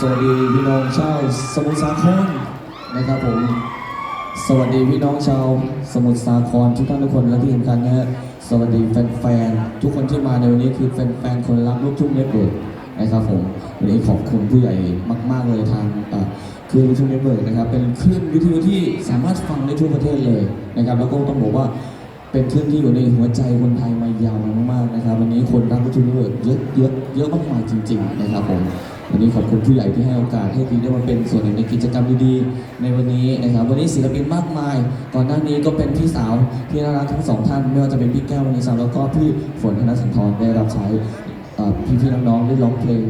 สวัสดีพี่น้องชาวสมุทรสาครนะครับผม สวัสดีพี่น้องชาวสมุทรสาครทุกท่านทุกคนและที่สำคัญนะฮะสวัสดีแฟนๆทุกคนที่มาในวันนี้คือแฟนๆคนรักลูกทุ่งเน็ตเวิร์กนะครับผมวันนี้ขอบคุณผู้ใหญ่มาก ๆเลยทางอ่อคลื่นลูกทุ่งเน็ตเวิร์กนะครับเป็นคลื่นวิทยุที่สามารถฟังได้ทั่วประเทศเลยนะครับแล้วก็ต้องบอกว่าเป็นคลื่นที่อยู่ในหัวใจคนไทยมายาวนานมากๆนะครับวันนี้คนรักลูกทุ่งเน็ตเวิร์กเยอะเยอะเยอะมากมายจริง ๆ นะครับผม วันนี้ขอบคุณผู้ใหญ่ที่ให้โอกาสให้ทีได้มาเป็นส่วนหนึ่งในกิจกรรมดีๆ ในวันนี้นะครับ วันนี้ศิลปินมากมาย ก่อนหน้านี้ก็เป็นพี่สาวที่น่ารักทั้งสองท่าน ไม่ว่าจะเป็นพี่แก้ววรรณีสาวแล้วก็พี่ฝนธนสันทรได้รับใช้เอ่พี่ๆน้องๆได้ร้องเพลง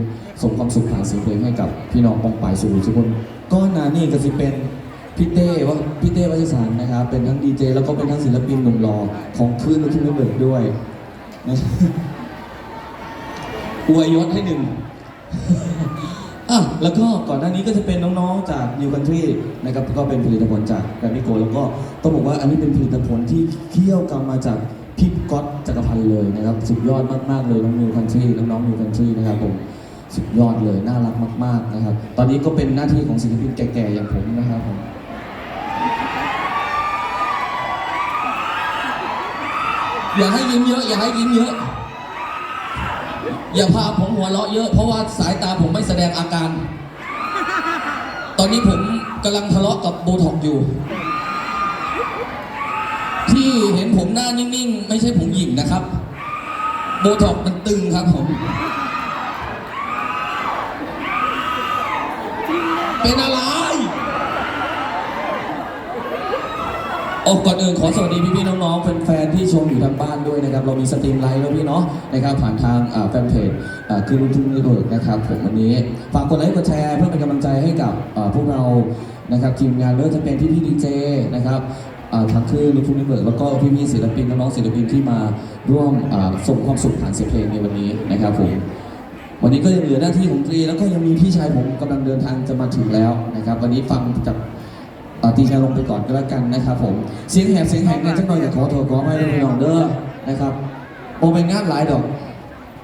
ส่งความสุขผ่านเสียงเพลงให้กับพี่น้องปองป่ายสุขุมทุกคนก็นานี่ก็สิเป็นพี่เต้ว่าพี่เต้วัชสารนะครับเป็นทั้งดีเจแล้วก็เป็นทั้งศิลปินหนุ่มหล่อของคลื่นลูกทุ่งเบิร์ดด้วยอวยยศให้หนึ่ง อะแล้วก็ก่อนหน้านี้ก็จะเป็นน้องๆจาก New Country นะครับก็เป็นผลิตผลจากแกรมมี่โกแล้วก็ต้องบอกว่าอันนี้เป็นผลิตผลที่เคี่ยวกำมาจากพี่ก๊อตจักรพันธ์เลยนะครับสุดยอดมากๆเลยน้อง New Country น้องๆ New Country นะครับผมสุดยอดเลยน่ารักมากๆนะครับ ตอนนี้ก็เป็นหน้าที่ของศิลปินแก่ๆอย่างผมนะครับผมอย่าให้ยิ้มเยอะอย่าให้ยิ้มเยอะ อย่าพาผมหัวเราะเยอะเพราะว่าสายตาผมไม่แสดงอาการ ตอนนี้ผมกำลังทะเลาะกับโบท็อกอยู่ ที่เห็นผมหน้านิ่งๆ ไม่ใช่ผมหยิ่งนะครับ โบท็อกมันตึงครับผม เป็นอะไร โอ้ก่อนอื่นขอสวัสดีพี่ๆน้องๆแฟนๆที่ชมอยู่ทางบ้านด้วยนะครับ เรามีสตรีมไลฟ์แล้วพี่เนาะนะครับผ่านทางแฟนเพจคือลุงทุ่งนิเวิกนะครับผมวันนี้ฝากกดไลค์กดแชร์เพื่อเป็นกำลังใจให้กับพวกเรานะครับทีมงานไม่ว่าจะเป็นพี่ๆดีเจนะครับทางคลื่นลุงทุ่งนิเวิกแล้วก็พี่ๆศิลปินน้องๆศิลปินที่มาร่วมส่งความสุขผ่านเสียงเพลงในวันนี้นะครับผมวันนี้ก็ยังเหลือหน้าที่ของตรีแล้วก็ยังมีพี่ชายผมกำลังเดินทางจะมาถึงแล้วนะครับ วันนี้ฟังจาก อ่อตีชาลงไปก่อนก็แล้วกันนะครับผมเสียงแหบเสียงแหกเนี่ยจังหน่อยอยากขอโทษขอให้ด้วยพี่น้องเด้อนะครับโมเป็นงานหลายดอก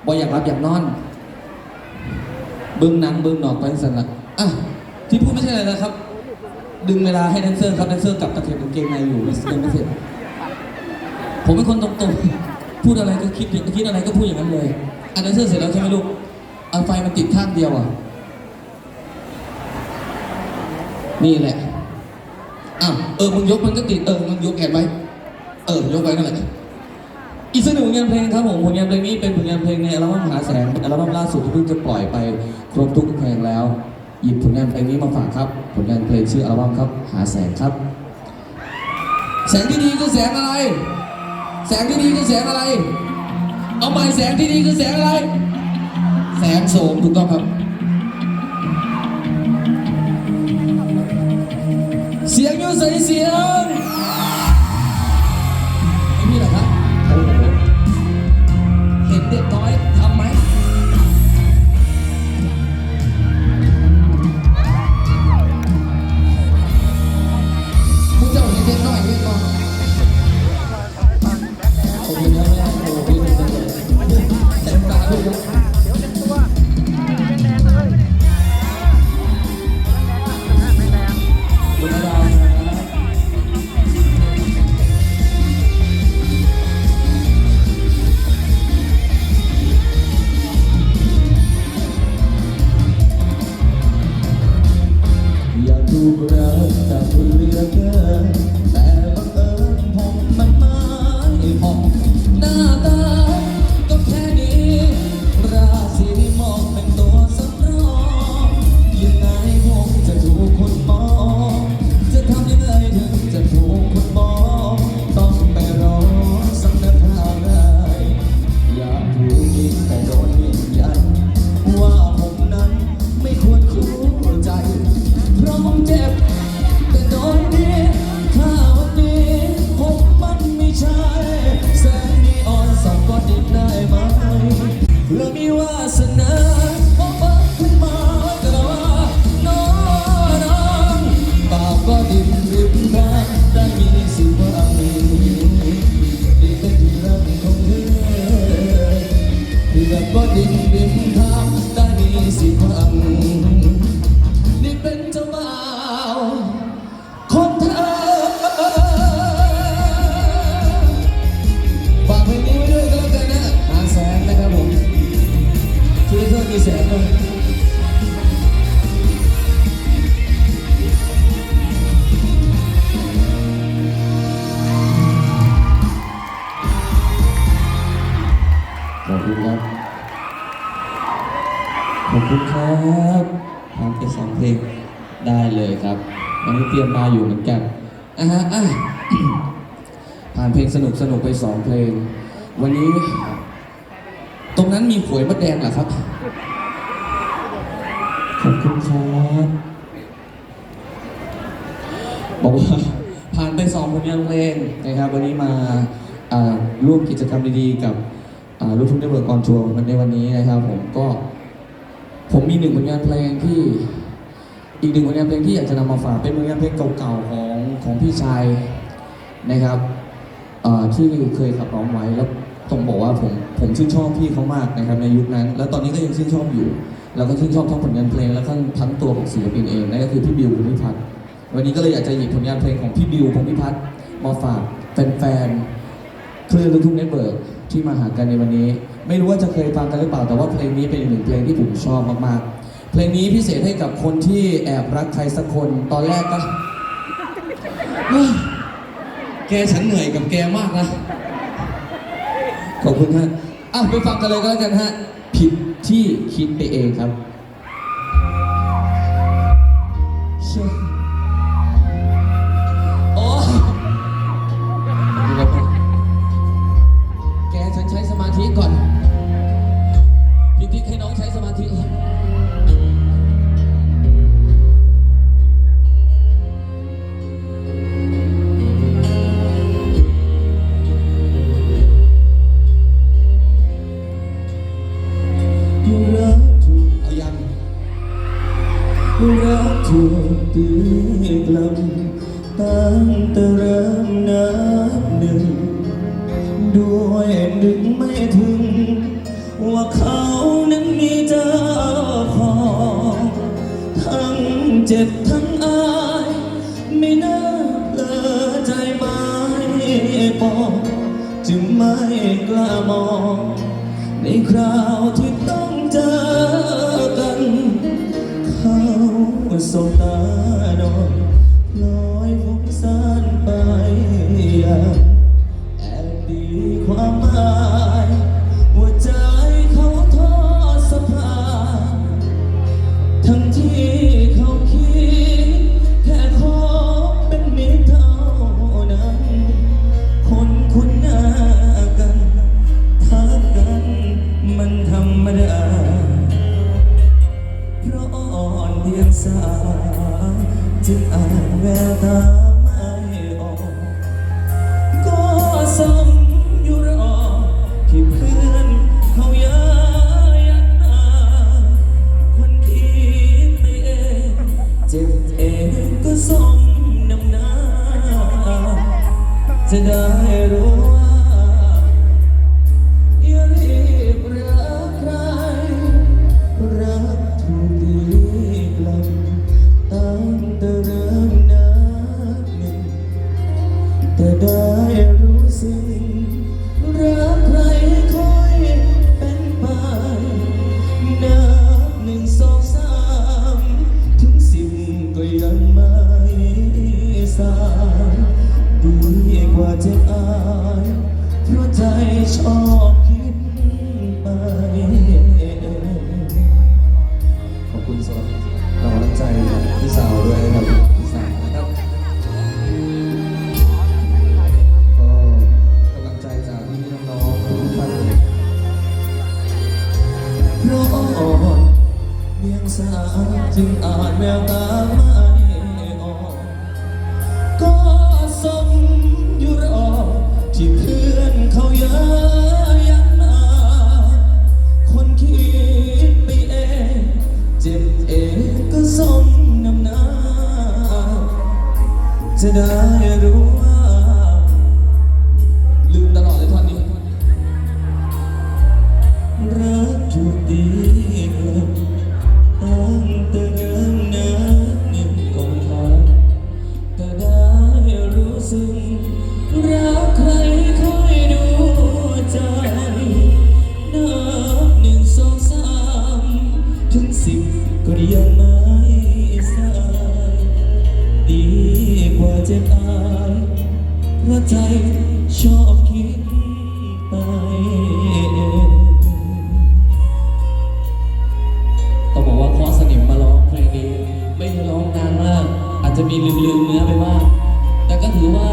บ่อยากรับอยากนอน เบิ้งหนังเบิ้งหนอกไปสั่นละอะที่พูดไม่ใช่อะไรนะครับ ดึงเวลาให้แดนเซอร์ครับแดนเซอร์กลับตะเข็บกางเกงในอยู่ไม่ยังไม่เสร็จผมเป็นคนตรงๆ พูดอะไรก็คิดคิดอะไรก็พูดอย่างนั้นเลยอันนั้นเสื้อเสร็จแล้วใช่ไหมลูกเอาไฟมันติดข้างเดียวอะ นี่แหละ อ้าวเออมึงยกมันก็ติดเออมึงยกแขนไว้ เออยกไว้นั่นแหละอีกสักหนึ่งผลงานเพลงครับผมผลงานเพลงนี้เป็นผลงานเพลงในอัลบั้มหาแสงอัลบั้มล่าสุดที่เพิ่งจะปล่อยไปครบทุกเพลงแล้ว หยิบผลงานเพลงนี้มาฝากครับ ผลงานเพลงชื่ออัลบั้มครับ หาแสงครับ แสงที่ดีคือแสงอะไร แสงที่ดีคือแสงอะไร เอาใหม่แสงที่ดีคือแสงอะไร แสงโสมถูกต้องครับ เสี Abba Dim ไปสองเพลงได้เลยครับวันนี้เตรียมมาอยู่เหมือนกันอะฮะอะผ่านเพลงสนุกสนุกไปสองเพลง วันนี้ ตรงนั้นมีหวยมดแดงเหรอครับ ขอบคุณครับบอกว่าผ่านไปสองผลงานเพลงนะครับ วันนี้มาร่วมกิจกรรมดีๆกับอ่าลูกทุ่งได้เบิร์กออนทัวร์ในวันนี้นะครับ ผมก็ ผมมีหนึ่งผลงานเพลงที่อีกหนึ่งผลงานเพลงที่อยากจะนำมาฝากเป็นผลงานเพลงเก่าๆของของพี่ชายนะครับเอ่อที่เคยขับร้องไว้แล้วต้องบอกว่าผมผมชื่นชอบพี่เขามากนะครับในยุคนั้น แล้วตอนนี้ก็ยังชื่นชอบอยู่ แล้วก็ชื่นชอบทั้งผลงานเพลงแล้วก็ทั้งตัวของศิลปินเองนั่นก็คือพี่บิวพงพิพัฒน์วันนี้ก็เลยอยากจะหยิบผลงานเพลงของพี่บิวพงพิพัฒน์มาฝากแฟนๆคลื่นลูกทุ่งเน็ตเบิร์กที่มาหากันในวันนี้ ไม่รู้ว่าจะเคยฟังกันหรือเปล่าแต่ว่าเพลงนี้เป็นอีกหนึ่งเพลงที่ผมชอบมากๆ เพลงนี้พิเศษให้กับคนที่แอบรักใครสักคนตอนแรกก็แกฉันเหนื่อยกับแกมากนะ ขอบคุณฮะอะไปฟังกันเลยก็แล้วกันฮะ ผิดที่คิดไปเองครับ รักถูกเอายังรักถูกตีกลับตั้งแต่เริ่มนับหนึ่ง ด้วยนึกไม่ถึง ว่าเขานั้นมีเจ้าของทั้งเจ็บทั้งอาย ไม่น่าเพลอใจไม่ปองจึงไม่กล้ามอง ในคราวที่ต้องเจอกันเขาสบตานอนลอยฟุ้งซ่านไปอย่างแอบดีความหมาย สาจึงอ่านแววตาไม่ออก ก็สมอยู่รอที่เพื่อนเขาย้ายันอาคนคิดไปเองเจ็บเองก็สมน้ำหน้าจะได้รู้ จ็บอายเพราะใจชอบคิดไปต้องบอกว่าเคอสนิมมาร้องเพลงนี้จจะมีลืมๆเนื้อไปบ้างแต่ก็ถือว่า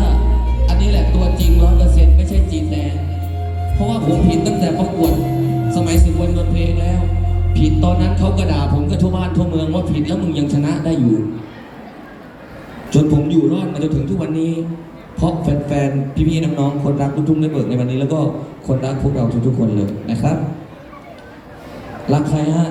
อันนี้แหละตัวจริงร้อยเปอร์เซ็นต์ไม่ใช่จีนแดงเพราะว่าผมผิดตั้งแต่ประกวดสมัยสิบวันดนเพลงแล้ว ผิดตอนนั้นเขากระด่าผมก็ทั่วบ้านทั่วเมืองว่าผิดแล้วมึงยังชนะได้อยู่ จนผมอยู่รอดมาจนถึงทุกวันนี้ เพราะแฟนๆ พี่ๆ น้องๆ คนรักลูกทุ่งได้เบิกในวันนี้ แล้วก็คนรักพวกเราทุกๆ คนเลยนะครับ รักใครฮะ